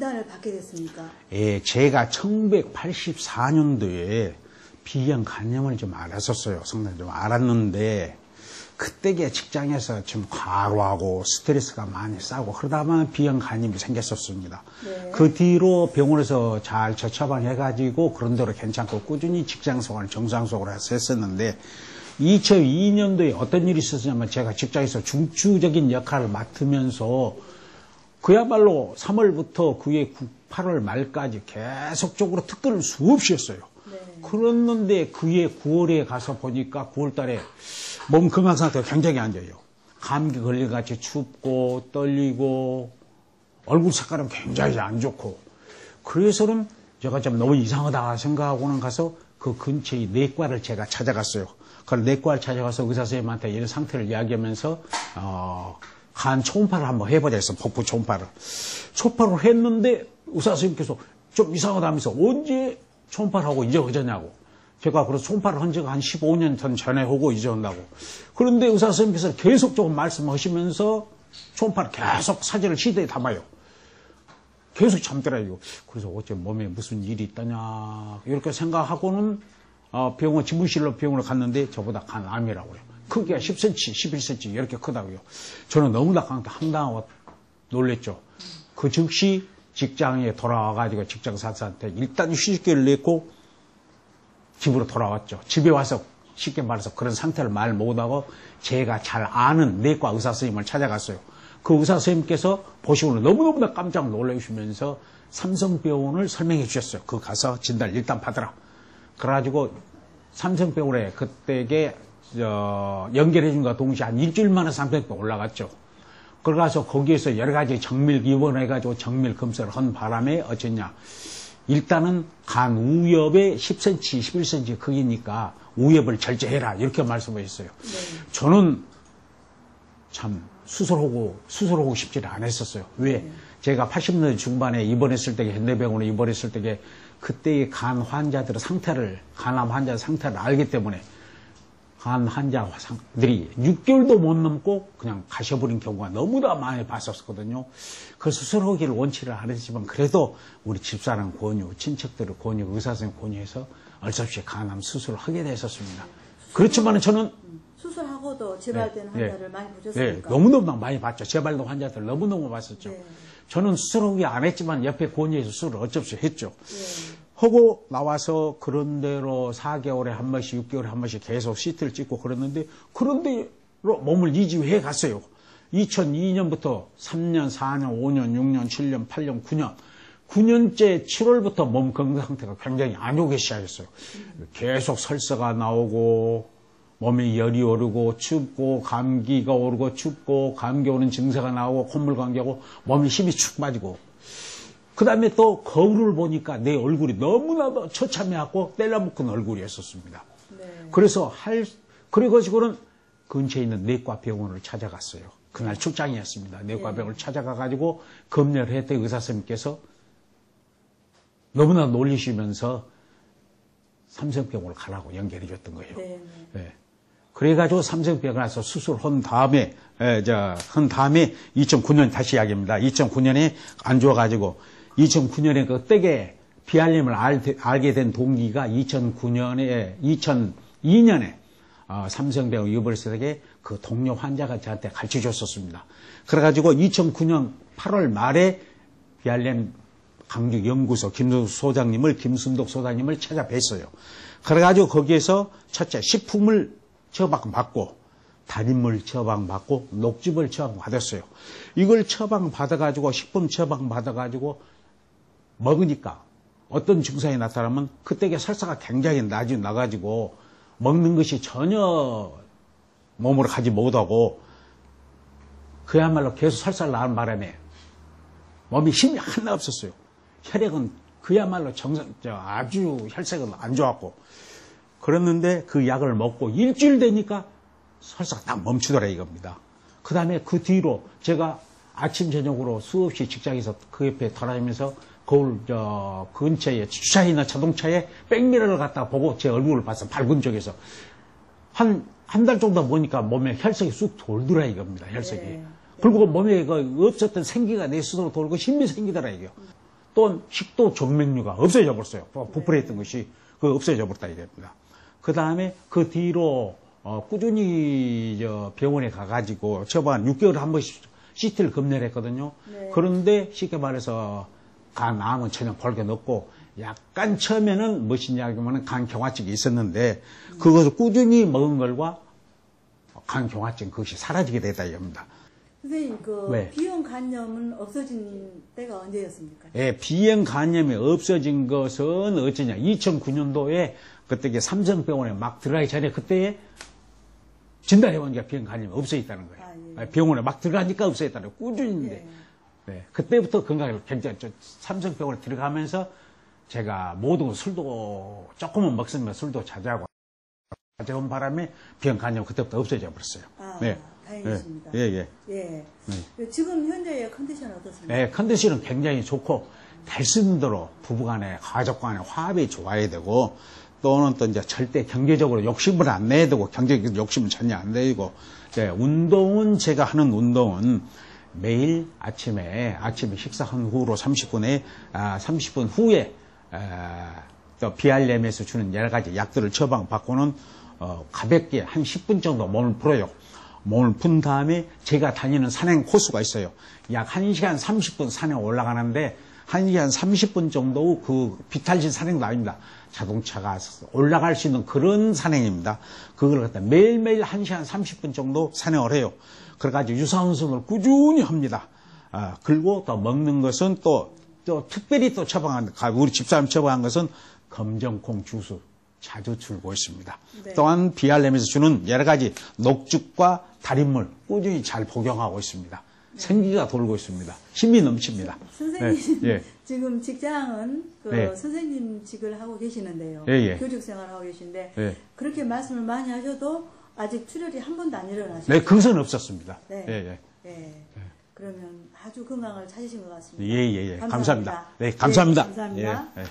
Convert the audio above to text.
진단을 받게 됐습니까? 예, 제가 1984년도에 비형 간염을 좀 알았었어요. 상당히 좀 알았는데 그때게 직장에서 좀 과로하고 스트레스가 많이 쌓고 그러다 보면 비형 간염이 생겼었습니다. 네. 그 뒤로 병원에서 잘 저처방해가지고 그런 대로 괜찮고 꾸준히 직장 생활 정상적으로 해서 했었는데 2002년도에 어떤 일이 있었냐면 제가 직장에서 중추적인 역할을 맡으면서 그야말로 3월부터 그해 8월 말까지 계속적으로 특근을 수없이 했어요. 네. 그랬는데 그해 9월에 가서 보니까 9월 달에 몸 건강 상태가 굉장히 안 좋아요. 감기 걸려같이 춥고 떨리고 얼굴 색깔은 굉장히 안 좋고 그래서는 제가 좀 너무 이상하다 생각하고는 가서 그 근처의 내과를 제가 찾아갔어요. 그 내과를 찾아가서 의사 선생님한테 이런 상태를 이야기하면서 어, 간 초음파를 한번 해보자 해서 복부 초음파를 초음파를 했는데 의사 선생님께서 좀 이상하다면서 언제 초음파를 하고 이제 그저냐고 제가 그래서 초음파를 한 지가 한 15년 전 전에 하고 한다고 그런데 의사 선생님께서 계속적으로 말씀하시면서 초음파를 계속 사진을 시대에 담아요. 계속 잠들어요. 그래서 어째 몸에 무슨 일이 있다냐 이렇게 생각하고는 어, 병원 집무실로 병원을 갔는데 저보다 간 암이라고 그래요. 크기가 10cm, 11cm 이렇게 크다고요. 저는 너무나 황당하고 놀랬죠. 그 즉시 직장에 돌아와가지고 직장 사수한테 일단 휴식기를 냈고 집으로 돌아왔죠. 집에 와서 쉽게 말해서 그런 상태를 말 못하고 제가 잘 아는 내과 의사 선생님을 찾아갔어요. 그 의사 선생님께서 보시고는 너무너무나 깜짝 놀라시면서 삼성병원을 설명해 주셨어요. 그 가서 진단 일단 받으라. 그래가지고 삼성병원에 그때게 저 연결해 준과 동시에 한 일주일 만에 삼성병원 올라갔죠. 그래가서 거기에서 여러 가지 정밀 입원해가지고 정밀 검사를 한 바람에 어쨌냐. 일단은 간 우엽에 10cm, 11cm 크기니까 우엽을 절제해라. 이렇게 말씀하셨어요. 저는 참 수술하고, 수술하고 싶지는 않았었어요. 왜? 제가 80년대 중반에 입원했을 때에 현대병원에 입원했을 때에 그때의 간 환자들의 상태를, 간암 환자 상태를 알기 때문에 간 환자들이 6개월도 못 넘고 그냥 가셔버린 경우가 너무나 많이 봤었거든요. 그래서 수술하기를 원치를 안 했지만 그래도 우리 집사람 권유, 친척들의 권유, 의사선생님 권유해서 어쩔 수 없이 간암 수술을 하게 됐었습니다. 그렇지만 저는 수술하고도 재발되는 네, 환자를 많이 네, 보셨습니까? 너무너무 많이 봤죠. 재발도 환자들 너무너무 봤었죠. 네. 저는 수술하기 안 했지만 옆에 권유해서 수술을 어쩔 수 없이 했죠. 네. 하고 나와서 그런 대로 4개월에 한 번씩, 6개월에 한 번씩 계속 시트를 찍고 그랬는데 그런 대로 몸을 이지해 갔어요. 2002년부터 3년, 4년, 5년, 6년, 7년, 8년, 9년. 9년째 7월부터 몸 건강 상태가 굉장히 안 좋게 시작했어요. 계속 설사가 나오고, 몸에 열이 오르고, 춥고, 감기가 오르고, 춥고, 감기 오는 증세가 나오고, 콧물 감기하고, 몸에 힘이 축 빠지고, 그 다음에 또 거울을 보니까 내 얼굴이 너무나도 처참해갖고 때려묶은 얼굴이었었습니다. 네. 그래서 할, 그래가지고는 근처에 있는 내과 병원을 찾아갔어요. 그날 출장이었습니다. 내과 병원을 찾아가가지고 검열을 했더니 의사 선생님께서 너무나 놀리시면서 삼성병원을 가라고 연결해 줬던 거예요. 네. 예. 그래가지고 삼성병원 가서 수술한 다음에, 에, 저, 한 다음에 2009년 다시 이야기입니다. 2009년에 안 좋아가지고 2009년에 그 때게 비알림을 알, 알게 된 동기가 2009년에, 2002년에 어, 삼성병원 유버스에게 그 동료 환자가 저한테 가르쳐 줬었습니다. 그래가지고 2009년 8월 말에 비알렘 강주 연구소 김순덕 소장님을 김순덕 소장님을 찾아뵀어요. 그래가지고 거기에서 첫째 식품을 처방 받고 달인물 처방 받고 녹즙을 처방 받았어요. 이걸 처방 받아가지고 식품 처방 받아가지고 먹으니까 어떤 증상이 나타나면 그때게 설사가 굉장히 낮이 나가지고 먹는 것이 전혀 몸으로 가지 못하고 그야말로 계속 설사를 나는 바람에 몸에 힘이 하나 없었어요. 혈액은 그야말로 정상, 저 아주 혈색은 안 좋았고 그랬는데 그 약을 먹고 일주일 되니까 설사가 딱 멈추더라 이겁니다. 그 다음에 그 뒤로 제가 아침 저녁으로 수없이 직장에서 그 옆에 돌아다니면서 거울 저 근처에 있는 자동차에 백미러를 갖다 보고 제 얼굴을 봤어 밝은 쪽에서 한 한 달 정도 보니까 몸에 혈색이 쑥 돌더라 이겁니다 혈색이 네. 그리고 몸에 그 없었던 생기가 내 스스로 돌고 힘이 생기더라 이거 또 식도 정맥류가 없어져 버렸어요. 부풀어 있던 것이 그 없어져 버렸다 이겁니다. 그 다음에 그 뒤로 어, 꾸준히 저 병원에 가가지고 처방 6개월에 한 번씩 CT를 검내를 했거든요. 네. 그런데 쉽게 말해서 간 암은 전혀 벌게 넣고 약간 처음에는 무엇이냐면 간 경화증이 있었는데 그것을 꾸준히 먹은 걸과 간 경화증 그것이 사라지게 되다 이겁니다. 선생님, 그 왜? 비형 간염은 없어진 때가 언제였습니까? 예, 비형 간염이 없어진 것은 어쩌냐. 2009년도에 그때 삼성병원에 막 들어가기 전에 그때에 진단해보니까 비형 간염이 없어 있다는 거예요. 아, 예. 병원에 막 들어가니까 없어 있다는 거예요. 꾸준히인데. 예. 네, 그때부터 건강을 굉장히 저 삼성병원에 들어가면서 제가 모든 걸도 조금은 먹으면 술도 자제하고 자제한 바람에 비형 간염 그때부터 없어져 버렸어요. 아, 다행이십니다. 예, 예. 예. 네. 지금 현재의 컨디션 어떻습니까? 네, 컨디션은 굉장히 좋고 말씀대로 부부간에 가족간에 화합이 좋아야 되고 또는 또 이제 절대 경제적으로 욕심을 안 내야 되고 경제적 욕심은 전혀 안 내고 네, 운동은 제가 하는 운동은 매일 아침에 아침에 식사한 후로 30분에 아, 30분 후에 아, 또 BRM에서 주는 여러 가지 약들을 처방받고는 어, 가볍게 한 10분 정도 몸을 풀어요. 몸을 푼 다음에 제가 다니는 산행 코스가 있어요. 약 1시간 30분 산에 올라가는데 1시간 30분 정도 그 비탈진 산행도 아닙니다. 자동차가 올라갈 수 있는 그런 산행입니다. 그걸 갖다 매일매일 1시간 30분 정도 산행을 해요. 그래가지고 유산운동을 꾸준히 합니다. 아, 그리고 또 먹는 것은 또, 또 특별히 또 처방한, 우리 집사람 처방한 것은 검정콩 주스 자주 줄고 있습니다. 네. 또한 BRM에서 주는 여러 가지 녹즙과 달인물 꾸준히 잘 복용하고 있습니다. 생기가 돌고 있습니다. 힘이 넘칩니다. 선생님, 네, 예. 지금 직장은 그 네. 선생님직을 하고 계시는데요. 예, 예. 교직 생활을 하고 계신데 예. 그렇게 말씀을 많이 하셔도 아직 출혈이 한 번도 안 일어나셨어요. 네, 그것은 없었습니다. 네. 예, 예. 예. 그러면 아주 건강을 찾으신 것 같습니다. 예, 예, 예. 감사합니다. 네, 감사합니다. 예, 감사합니다. 예, 예.